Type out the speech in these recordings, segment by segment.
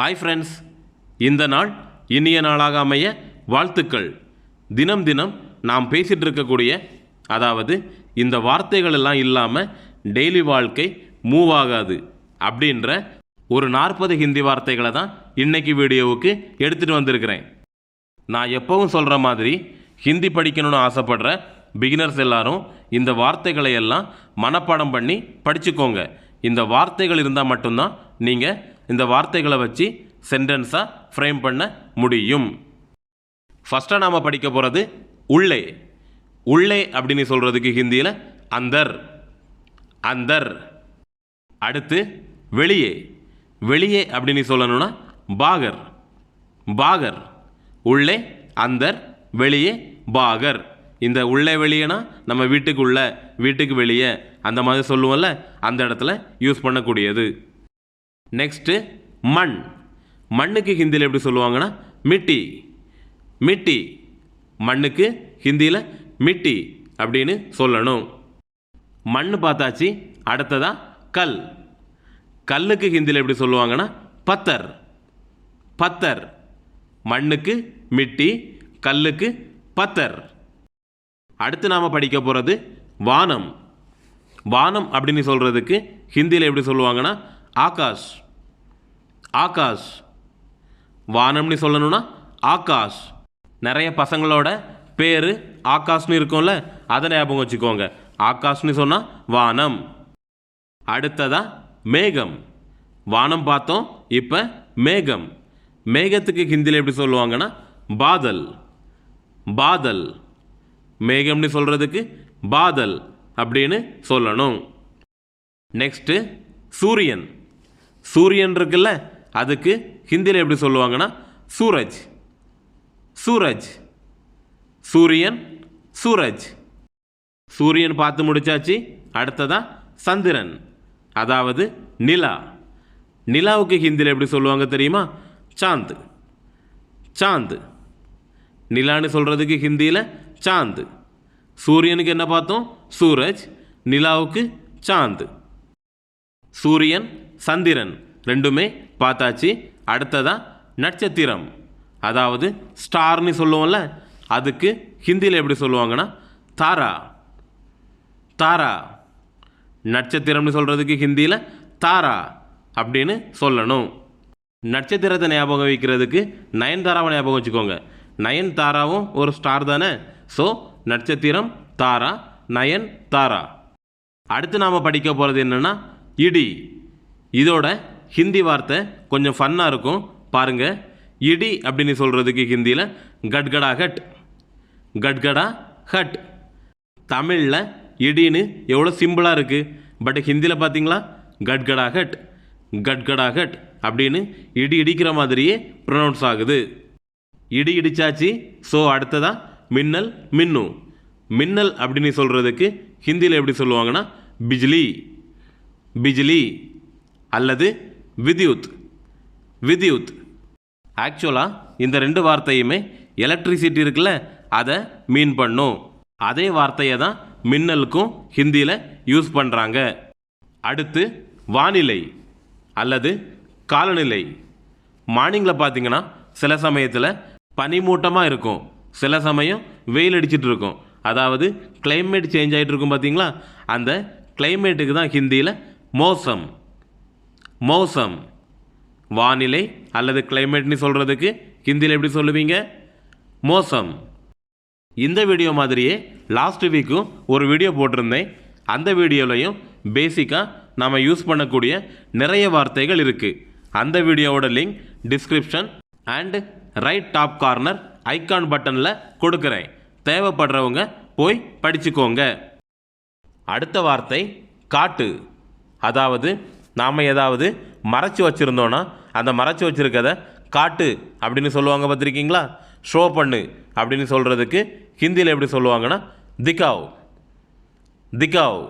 Hi friends இந்த நாள் இனிய நாளாக அமைய வாழ்த்துக்கள். தினம் தினம் நாம் பேசிகிட்டு இருக்கக்கூடிய அதாவது இந்த வார்த்தைகள் எல்லாம் இல்லாமல் டெய்லி வாழ்க்கை மூவ் ஆகாது அப்படின்ற ஒரு நாற்பது ஹிந்தி வார்த்தைகளை தான் இன்றைக்கி வீடியோவுக்கு எடுத்துகிட்டு வந்திருக்கிறேன். நான் எப்பவும் சொல்கிற மாதிரி ஹிந்தி படிக்கணும்னு ஆசைப்படுற பிகினர்ஸ் எல்லாரும் இந்த வார்த்தைகளை எல்லாம் மனப்பாடம் பண்ணி படிச்சுக்கோங்க. இந்த வார்த்தைகள் இருந்தால் மட்டும்தான் நீங்கள் இந்த வார்த்தைகளை வச்சு சென்டென்ஸாக ஃப்ரேம் பண்ண முடியும். ஃபஸ்ட்டாக நாம் படிக்க போகிறது உள்ளே. உள்ளே அப்படின்னு சொல்கிறதுக்கு ஹிந்தியில் அந்தர். அந்தர். அடுத்து வெளியே. வெளியே அப்படின்னு சொல்லணும்னா பாகர். பாகர். உள்ளே அந்தர் வெளியே பாகர். இந்த உள்ளே வெளியேனா நம்ம வீட்டுக்கு உள்ள வீட்டுக்கு வெளியே அந்த மாதிரி சொல்லுவோம்ல அந்த இடத்துல யூஸ் பண்ணக்கூடியது. நெக்ஸ்ட்டு மண். மண்ணுக்கு ஹிந்தியில் எப்படி சொல்லுவாங்கன்னா மிட்டி. மிட்டி. மண்ணுக்கு ஹிந்தியில் மிட்டி அப்படின்னு சொல்லணும். மண் பார்த்தாச்சு அடுத்ததாக கல். கல்லுக்கு ஹிந்தியில் எப்படி சொல்லுவாங்கன்னா பத்தர். பத்தர். மண்ணுக்கு மிட்டி கல்லுக்கு பத்தர். அடுத்து நாம் படிக்க போகிறது வானம். வானம் அப்படின்னு சொல்கிறதுக்கு ஹிந்தியில் எப்படி சொல்லுவாங்கன்னா ஆகாஷ். ஆகாஷ். வானம்னு சொல்லணும்னா ஆகாஷ். நிறைய பசங்களோட பேர் ஆகாஷ்னு இருக்கும்ல அதை ஞாபகம் வச்சுக்கோங்க. ஆகாஷ்னு சொன்னால் வானம். அடுத்ததா மேகம். வானம் பார்த்தோம் இப்போ மேகம். மேகத்துக்கு ஹிந்தியில் எப்படி சொல்லுவாங்கன்னா பாதல். பாதல். மேகம்னு சொல்கிறதுக்கு பாதல் அப்படின்னு சொல்லணும். நெக்ஸ்ட்டு சூரியன். சூரியன் இருக்குல்ல அதுக்கு ஹிந்தியில் எப்படி சொல்லுவாங்கன்னா சூரஜ். சூரஜ். சூரியன் சூரஜ். சூரியன் பார்த்து முடிச்சாச்சு அடுத்ததா சந்திரன். அதாவது நிலா. நிலாவுக்கு ஹிந்தியில் எப்படி சொல்லுவாங்க தெரியுமா? சாந்த். சாந்த். நிலான்னு சொல்கிறதுக்கு ஹிந்தியில் சாந்த். சூரியனுக்கு என்ன பார்த்தோம்? சூரஜ். நிலாவுக்கு சாந்து. சூரியன் சந்திரன் ரெண்டுமே பார்த்தாச்சு. அடுத்ததான் நட்சத்திரம். அதாவது ஸ்டார்னு சொல்லுவோம்ல அதுக்கு ஹிந்தியில் எப்படி சொல்லுவாங்கன்னா தாரா. தாரா. நட்சத்திரம்னு சொல்கிறதுக்கு ஹிந்தியில் தாரா அப்படின்னு சொல்லணும். நட்சத்திரத்தை ஞாபகம் வைக்கிறதுக்கு நயன்தாராவை ஞாபகம் வச்சுக்கோங்க. நயன் தாராவும் ஒரு ஸ்டார் தானே. ஸோ நட்சத்திரம் தாரா நயன் தாரா. அடுத்து நாம் படிக்க போகிறது என்னென்னா இடி. இதோட ஹிந்தி வார்த்தை கொஞ்சம் ஃபன்னாக இருக்கும். பாருங்கள் இடி அப்படின்னு சொல்கிறதுக்கு ஹிந்தியில் கட்கடா ஹட் கட்கடா ஹட் தமிழில் இடின்னு எவ்வளோ சிம்பிளாக இருக்குது பட் ஹிந்தியில் பார்த்தீங்களா கட்கடா ஹட் கட்கடா ஹட் அப்படின்னு இடி இடிக்கிற மாதிரியே ப்ரொனவுன்ஸ் ஆகுது. இடி இடிச்சாச்சு. ஸோ அடுத்ததாக மின்னல் மின்னு. மின்னல் அப்படின்னு சொல்கிறதுக்கு ஹிந்தியில் எப்படி சொல்லுவாங்கன்னா பிஜ்லி. பிஜ்லி அல்லது வித்யுத். வித்யுத். ஆக்சுவலாக இந்த ரெண்டு வார்த்தையுமே எலக்ட்ரிசிட்டி இருக்குல்ல அதை மீன் பண்ணும். அதே வார்த்தையை தான் மின்னலுக்கும் ஹிந்தியில் யூஸ் பண்ணுறாங்க அடுத்து வானிலை அல்லது காலநிலை. மார்னிங்கில் பார்த்தீங்கன்னா சில சமயத்தில் பனிமூட்டமாக இருக்கும். சில சமயம் வெயில் அடிச்சிட்டு இருக்கும். அதாவது கிளைமேட் சேஞ்ச் ஆகிட்டு இருக்கும் பார்த்தீங்களா அந்த கிளைமேட்டுக்கு தான் ஹிந்தியில் மோசம். மோசம். வானிலை அல்லது கிளைமேட்னு சொல்கிறதுக்கு ஹிந்தியில் எப்படி சொல்லுவீங்க? மோசம். இந்த வீடியோ மாதிரியே லாஸ்ட் வீக்கும் ஒரு வீடியோ போட்டிருந்தேன். அந்த வீடியோலையும் பேசிக்காக நாம் யூஸ் பண்ணக்கூடிய நிறைய வார்த்தைகள் இருக்குது அந்த வீடியோவோட link description and right top corner icon பட்டனில் கொடுக்குறேன். தேவைப்படுறவங்க போய் படிச்சுக்கோங்க. அடுத்த வார்த்தை காட்டு. அதாவது நாம் ஏதாவது மறைச்சு வச்சுருந்தோன்னா அந்த மறைச்சு வச்சுருக்கத காட்டு அப்படின்னு சொல்லுவாங்க பார்த்துருக்கீங்களா? ஷோ பண்ணு அப்படின்னு சொல்கிறதுக்கு ஹிந்தியில் எப்படி சொல்லுவாங்கன்னா திகாவ். திகாவ்.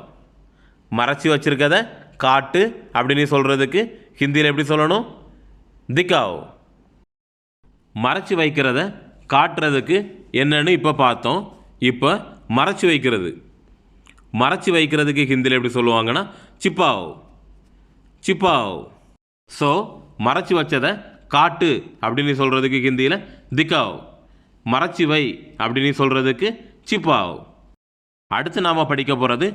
மறைச்சி வச்சுருக்கத காட்டு அப்படின்னு சொல்கிறதுக்கு ஹிந்தியில் எப்படி சொல்லணும்? திகாவ். மறைச்சி வைக்கிறத காட்டுறதுக்கு என்னன்னு இப்போ பார்த்தோம். இப்போ மறைச்சி வைக்கிறது. மறைச்சி வைக்கிறதுக்கு ஹிந்தியில் எப்படி சொல்லுவாங்கன்னா சிப்பாவ் சிப்பாவ். ஸோ மறைச்சி வச்சதை காட்டு அப்படின்னு சொல்கிறதுக்கு ஹிந்தியில் திகாவ். மறைச்சி வை அப்படின்னு சொல்கிறதுக்கு சிப்பாவ். அடுத்து நாம் படிக்க போகிறது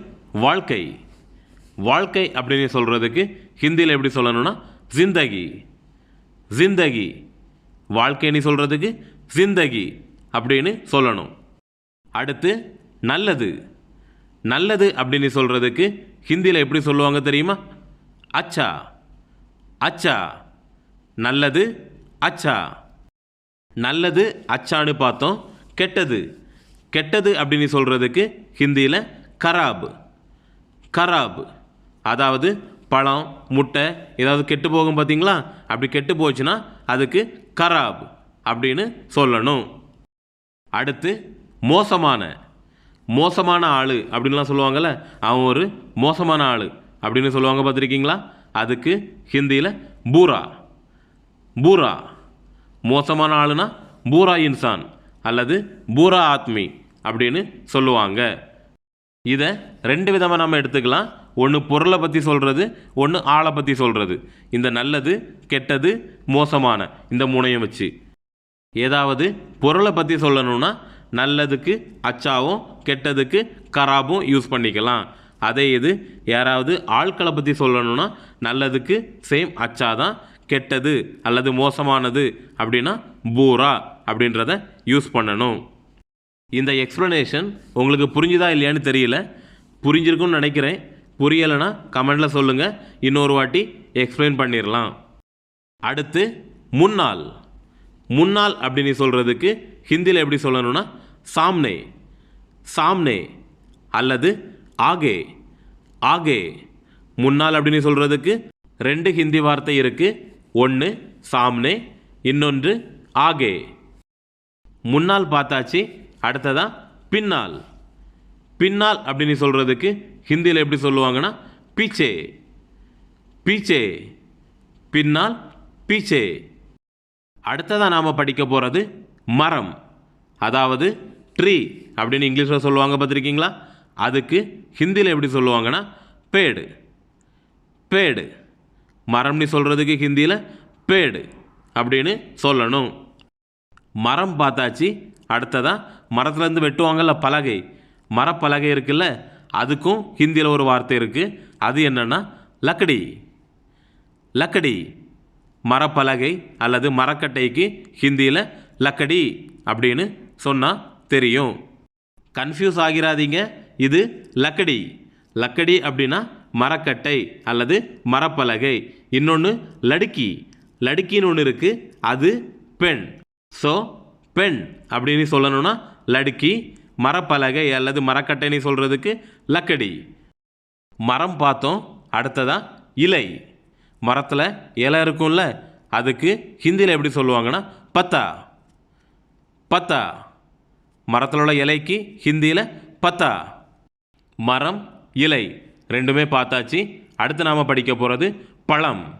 வாழ்க்கை. வாழ்க்கை அப்படின்னு சொல்கிறதுக்கு ஹிந்தியில் எப்படி சொல்லணும்னா ஜிந்தகி. ஜிந்தகி. வாழ்க்கைன்னு சொல்கிறதுக்கு ஜிந்தகி அப்படின்னு சொல்லணும். அடுத்து நல்லது. நல்லது அப்படின்னு சொல்கிறதுக்கு ஹிந்தியில் எப்படி சொல்லுவாங்க தெரியுமா? அச்சா. அச்சா. நல்லது அச்சா. நல்லது அச்சான்னு பார்த்தோம். கெட்டது. கெட்டது அப்படின்னு சொல்கிறதுக்கு ஹிந்தியில் கராப். கராப். அதாவது பழம் முட்டை ஏதாவது கெட்டு போகும் பார்த்தீங்களா? அப்படி கெட்டு போச்சுன்னா அதுக்கு கராப் அப்படின்னு சொல்லணும். அடுத்து மோசமான. மோசமான ஆள் அப்படின்லாம் சொல்லுவாங்கள்ல அவன் ஒரு மோசமான ஆள் அப்படின்னு சொல்லுவாங்க பார்த்துருக்கீங்களா? அதுக்கு ஹிந்தியில் பூரா. பூரா. மோசமான ஆளுனா பூரா இன்சான் அல்லது பூரா ஆத்மி அப்படின்னு சொல்லுவாங்க. இதை ரெண்டு விதமாக நம்ம எடுத்துக்கலாம். ஒன்று பொருளை பற்றி சொல்கிறது ஒன்று ஆளை பற்றி சொல்கிறது இந்த நல்லது கெட்டது மோசமான இந்த மூணையும் வச்சு. ஏதாவது பொருளை பற்றி சொல்லணும்னா நல்லதுக்கு அச்சாவும் கெட்டதுக்கு கராபும் யூஸ் பண்ணிக்கலாம். அதே இது யாராவது ஆட்களை பற்றி சொல்லணும்னா நல்லதுக்கு சேம் அச்சா தான் கெட்டது அல்லது மோசமானது அப்படின்னா பூரா அப்படின்றத யூஸ் பண்ணணும். இந்த எக்ஸ்ப்ளனேஷன் உங்களுக்கு புரிஞ்சுதா இல்லையான்னு தெரியல. புரிஞ்சிருக்குன்னு நினைக்கிறேன். புரியலைன்னா கமெண்டில் சொல்லுங்கள் இன்னொரு வாட்டி எக்ஸ்பிளைன் பண்ணிடலாம் அடுத்து முன்னாள். முன்னாள் அப்படின்னு சொல்கிறதுக்கு ஹிந்தியில் எப்படி சொல்லணும்னா சாம்னே. சாம்னே அல்லது ஆகே. ஆகே. முன்னால் அப்படின்னு சொல்கிறதுக்கு ரெண்டு ஹிந்தி வார்த்தை இருக்குது ஒன்று சாம்னே இன்னொன்று ஆகே. முன்னால் பார்த்தாச்சு அடுத்ததா பின்னால். பின்னால் அப்படின்னு சொல்கிறதுக்கு ஹிந்தியில் எப்படி சொல்லுவாங்கன்னா பீச்சே. பீச்சே. பின்னால் பீச்சே. அடுத்ததாக நாம் படிக்க போகிறது மரம். அதாவது ட்ரீ அப்படின்னு இங்கிலீஷில் சொல்லுவாங்க பார்த்துருக்கீங்களா? அதுக்கு ஹிந்தியில் எப்படி சொல்லுவாங்கன்னா பேடு. பேடு. மரம்னு சொல்கிறதுக்கு ஹிந்தியில் பேடு அப்படின்னு சொல்லணும். மரம் பார்த்தாச்சு அடுத்ததாக மரத்துலேருந்து வெட்டுவாங்கல்ல பலகை. மரப்பலகை இருக்குல்ல அதுக்கும் ஹிந்தியில் ஒரு வார்த்தை இருக்குது அது என்னென்னா லக்கடி. லக்கடி. மரப்பலகை அல்லது மரக்கட்டைக்கு ஹிந்தியில் லக்கடி அப்படின்னு சொன்னால் தெரியும். கன்ஃபியூஸ் ஆகிறாதீங்க இது லக்கடி. லக்கடி அப்படின்னா மரக்கட்டை அல்லது மரப்பலகை. இன்னொன்று லடுக்கி. லடுக்கின்னு ஒன்று இருக்குது அது பெண். ஸோ பெண் அப்படின்னு சொல்லணும்னா லடுக்கி மரப்பலகை அல்லது மரக்கட்டைன்னு சொல்கிறதுக்கு லக்கடி. மரம் பார்த்தோம் அடுத்ததாக இலை. மரத்தில் இலை இருக்கும்ல அதுக்கு ஹிந்தியில் எப்படி சொல்லுவாங்கன்னா பத்தா. பத்தா. மரத்தில் உள்ள இலைக்கு ஹிந்தியில் பத்தா. மரம் இலை ரெண்டுமே பார்த்தாச்சு. அடுத்து நாம் படிக்க போகிறது பழம்.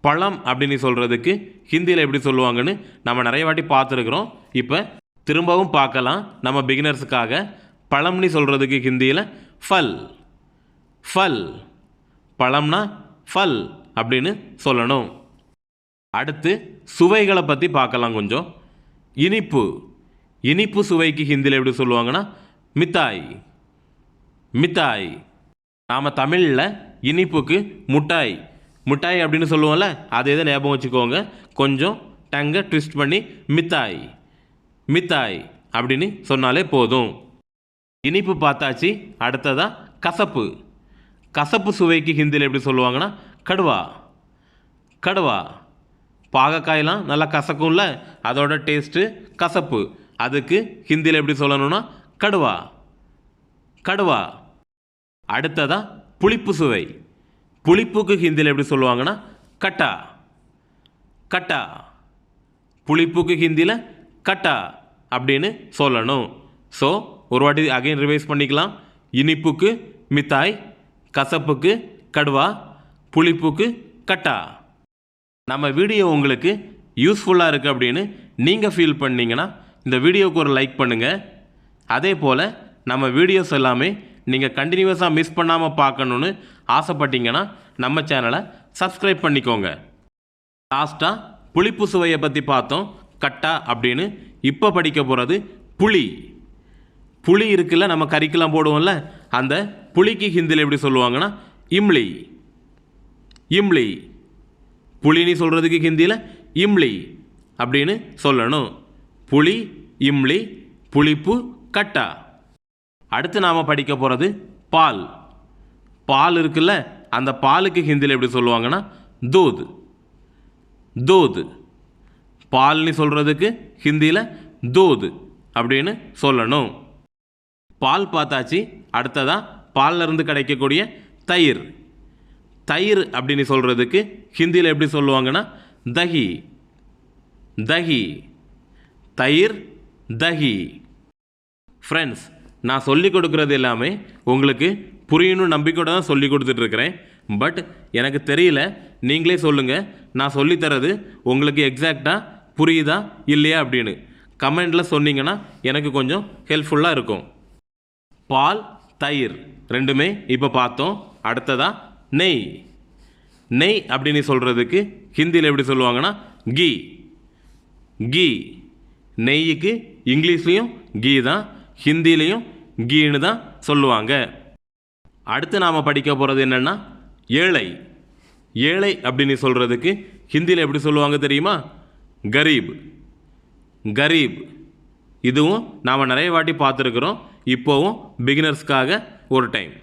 பழம் அப்படின்னு சொல்கிறதுக்கு ஹிந்தியில் எப்படி சொல்லுவாங்கன்னு நம்ம நிறைய வாட்டி பார்த்துருக்குறோம். இப்போ திரும்பவும் பார்க்கலாம். நம்ம பிகினர்ஸுக்காக பழம்னு சொல்கிறதுக்கு ஹிந்தியில் ஃபல். ஃபல். பழம்னா ஃபல் அப்படின்னு சொல்லணும். அடுத்து சுவைகளை பற்றி பார்க்கலாம் கொஞ்சம். இனிப்பு. இனிப்பு சுவைக்கு ஹிந்தியில் எப்படி சொல்லுவாங்கன்னா மித்தாய். மித்தாய். நாம் தமிழில் இனிப்புக்கு முட்டாய். முட்டாய் அப்படின்னு சொல்லுவோம்ல அதை தான் ஞாபகம் வச்சுக்கோங்க. கொஞ்சம் டங்கை ட்விஸ்ட் பண்ணி மித்தாய். மித்தாய் அப்படின்னு சொன்னாலே போதும். இனிப்பு பார்த்தாச்சு அடுத்ததாக கசப்பு. கசப்பு சுவைக்கு ஹிந்தியில் எப்படி சொல்லுவாங்கன்னா கடுவா. கடுவா. பாகக்காயெலாம் நல்லா கசக்கும்ல அதோட டேஸ்ட்டு கசப்பு. அதுக்கு ஹிந்தியில் எப்படி சொல்லணும்னா கடுவா. கடுவா. அடுத்ததா புளிப்பு சுவை. புளிப்புக்கு ஹிந்தியில் எப்படி சொல்லுவாங்கன்னா கட்டா. கட்டா. புளிப்புக்கு ஹிந்தியில் கட்டா அப்படின்னு சொல்லணும். ஸோ ஒரு வாட்டி அகைன் ரிவைஸ் பண்ணிக்கலாம். இனிப்புக்கு மித்தாய் கசப்புக்கு கடுவா புளிப்புக்கு கட்டா. நம்ம வீடியோ உங்களுக்கு யூஸ்ஃபுல்லாக இருக்குது அப்படின்னு நீங்கள் ஃபீல் பண்ணீங்கன்னா இந்த வீடியோவுக்கு ஒரு லைக் பண்ணுங்கள் அதே போல் நம்ம வீடியோஸ் எல்லாமே நீங்கள் கண்டினியூஸாக மிஸ் பண்ணாமல் பார்க்கணுன்னு ஆசைப்பட்டீங்கன்னா நம்ம சேனலை சப்ஸ்கிரைப் பண்ணிக்கோங்க. லாஸ்ட்டாக புளிப்பு சுவையை பற்றி பார்த்தோம். கட்டா அப்படின்னு இப்போ படிக்க போகிறது புளி. புளி இருக்குல்ல நம்ம கறிக்கெல்லாம் போடுவோம்ல அந்த புளிக்கு ஹிந்தியில் எப்படி சொல்லுவாங்கன்னா இம்லி. இம்லி. புளின்னு சொல்கிறதுக்கு ஹிந்தியில் இம்லி அப்படின்னு சொல்லணும். புளி இம்லி புளிப்பு கட்டா. அடுத்து நாம் படிக்க போகிறது பால். பால் இருக்குல்ல அந்த பாலுக்கு ஹிந்தியில் எப்படி சொல்லுவாங்கன்னா தூது. தூது. பால்னு சொல்கிறதுக்கு ஹிந்தியில் தூது அப்படின்னு சொல்லணும். பால் பார்த்தாச்சு அடுத்ததாக பால்ல இருந்து கிடைக்கக்கூடிய தயிர். தயிர் அப்படின்னு சொல்கிறதுக்கு ஹிந்தியில் எப்படி சொல்லுவாங்கன்னா தஹி. தஹி. தயிர் தஹி ஃப்ரெண்ட்ஸ் நான் சொல்லி கொடுக்குறது எல்லாமே உங்களுக்கு புரியணும் நம்பிக்கையோட தான் சொல்லி கொடுத்துட்ருக்கிறேன். பட் எனக்கு தெரியல நீங்களே சொல்லுங்கள் நான் சொல்லித்தரது உங்களுக்கு எக்ஸாக்டாக புரியுதா இல்லையா அப்படின்னு. கமெண்டில் சொன்னீங்கன்னா எனக்கு கொஞ்சம் ஹெல்ப்ஃபுல்லாக இருக்கும். பால் தயிர் ரெண்டுமே இப்போ பார்த்தோம். அடுத்ததாக நெய். நெய் அப்படின்னு சொல்கிறதுக்கு ஹிந்தியில் எப்படி சொல்லுவாங்கன்னா கீ. கீ. நெய்யுக்கு இங்கிலீஷ்லேயும் கீ தான் ஹிந்திலையும் கீன்னு தான் சொல்லுவாங்க. அடுத்து நாம் படிக்க போகிறது என்னென்னா ஏழை. ஏழை அப்படின்னு சொல்கிறதுக்கு ஹிந்தியில் எப்படி சொல்லுவாங்க தெரியுமா? கரீப். கரீப். இதுவும் நாம் நிறைய வாட்டி பார்த்துருக்குறோம். இப்போவும் பிகினர்ஸ்க்காக ஒரு டைம்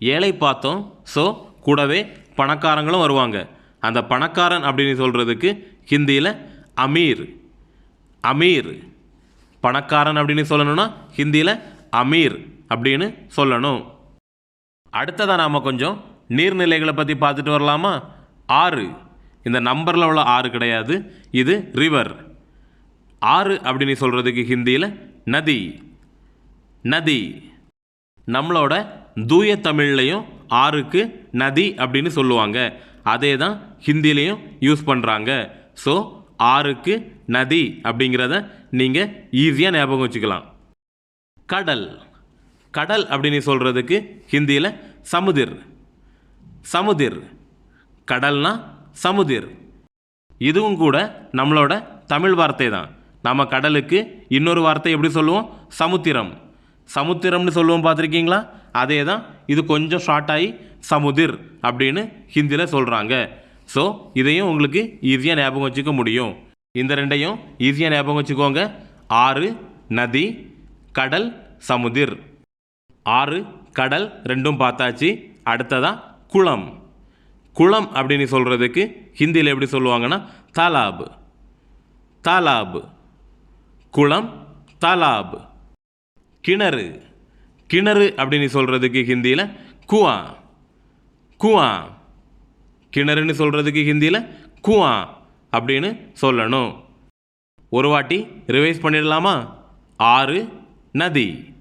ஏழை பார்த்தோம் ஸோ கூடவே பணக்காரங்களும் வருவாங்க. அந்த பணக்காரன் அப்படின்னு சொல்கிறதுக்கு ஹிந்தியில் அமீர். அமீர். பணக்காரன் அப்படின்னு சொல்லணும்னா ஹிந்தியில் அமீர் அப்படின்னு சொல்லணும். அடுத்ததாக நாம் கொஞ்சம் நீர்நிலைகளை பற்றி பார்த்துட்டு வரலாமா? ஆறு. இந்த நம்பரில் உள்ள ஆறு கிடையாது. இது ரிவர் ஆறு அப்படின்னு சொல்கிறதுக்கு ஹிந்தியில் நதி. நதி. நம்மளோட தூய தமிழ்லையும் ஆறுக்கு நதி அப்படின்னு சொல்லுவாங்க. அதே தான் ஹிந்திலையும் யூஸ் பண்ணுறாங்க ஸோ ஆறுக்கு நதி அப்படிங்கிறத நீங்கள் ஈஸியாக ஞாபகம் வச்சுக்கலாம். கடல். கடல் அப்படின்னு சொல்கிறதுக்கு ஹிந்தியில் சமுதிர். சமுதிர். கடல்னா சமுதிர். இதுவும் கூட நம்மளோட தமிழ் வார்த்தை தான். நம்ம கடலுக்கு இன்னொரு வார்த்தை எப்படி சொல்லுவோம்? சமுத்திரம். சமுத்திரம்னு சொல்லுவோம் பார்த்துருக்கீங்களா? அதே தான் இது கொஞ்சம் ஷார்ட் ஆகி சமுதிர் அப்படின்னு ஹிந்தியில் சொல்கிறாங்க ஸோ இதையும் உங்களுக்கு ஈஸியாக ஞாபகம் வச்சுக்க முடியும். இந்த ரெண்டையும் ஈஸியாக ஞாபகம் வச்சுக்கோங்க. ஆறு நதி கடல் சமுதிர். ஆறு கடல் ரெண்டும் பார்த்தாச்சு. அடுத்ததான் குளம். குளம் அப்படின்னு சொல்கிறதுக்கு ஹிந்தியில் எப்படி சொல்லுவாங்கன்னா தாலாப். தாலாப். குளம் தாலாப். கிணறு. கிணறு அப்படின்னு சொல்கிறதுக்கு ஹிந்தியில் குவா குவா கிணறுன்னு சொல்கிறதுக்கு ஹிந்தியில் குவா அப்படின்னு சொல்லணும். ஒரு வாட்டி ரிவைஸ் பண்ணிடலாமா? ஆறு நதி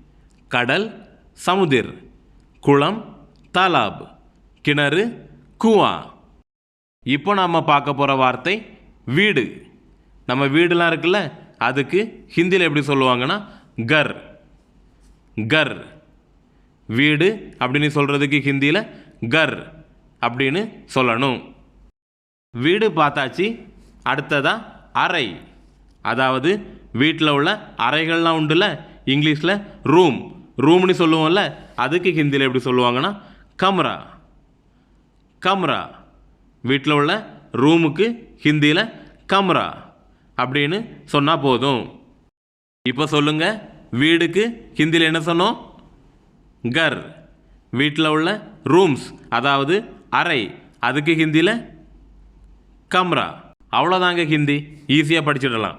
கடல் சமுதிர் குளம் தாலாப் கிணறு குவா. இப்போ நாம் பார்க்க போகிற வார்த்தை வீடு. நம்ம வீடுலாம் இருக்குல்ல அதுக்கு ஹிந்தியில் எப்படி சொல்லுவாங்கன்னா கர். கர். வீடு அப்படின்னு சொல்கிறதுக்கு ஹிந்தியில் கர். அப்படின்னு சொல்லணும். வீடு பார்த்தாச்சு. அடுத்ததா அறை. அதாவது வீட்டில் உள்ள அறைகள்லாம் உண்டுல இங்கிலீஷில் ரூம் ரூம்னு சொல்லுவோம்ல அதுக்கு ஹிந்தியில் எப்படி சொல்லுவாங்கன்னா கம்ரா கம்ரா வீட்டில் உள்ள ரூமுக்கு ஹிந்தியில் கம்ரா அப்படின்னு சொன்னால் போதும். இப்போ சொல்லுங்கள் வீடுக்கு ஹிந்தியில் என்ன சொன்னோம்? கர் வீட்டில் உள்ள ரூம்ஸ் அதாவது அறை அதுக்கு ஹிந்தியில் கம்ரா. அவ்வளோதாங்க ஹிந்தி. ஈஸியாக படிச்சிடலாம்.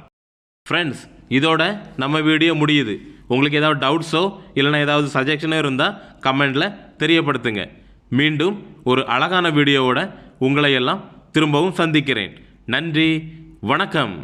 ஃப்ரெண்ட்ஸ் இதோட நம்ம வீடியோ முடியுது. உங்களுக்கு ஏதாவது டவுட்ஸோ இல்லைன்னா ஏதாவது சஜஷனோ இருந்தால் கமெண்டில் தெரியப்படுத்துங்க. மீண்டும் ஒரு அழகான வீடியோவோட உங்களை எல்லாம் திரும்பவும் சந்திக்கிறேன். நன்றி வணக்கம்.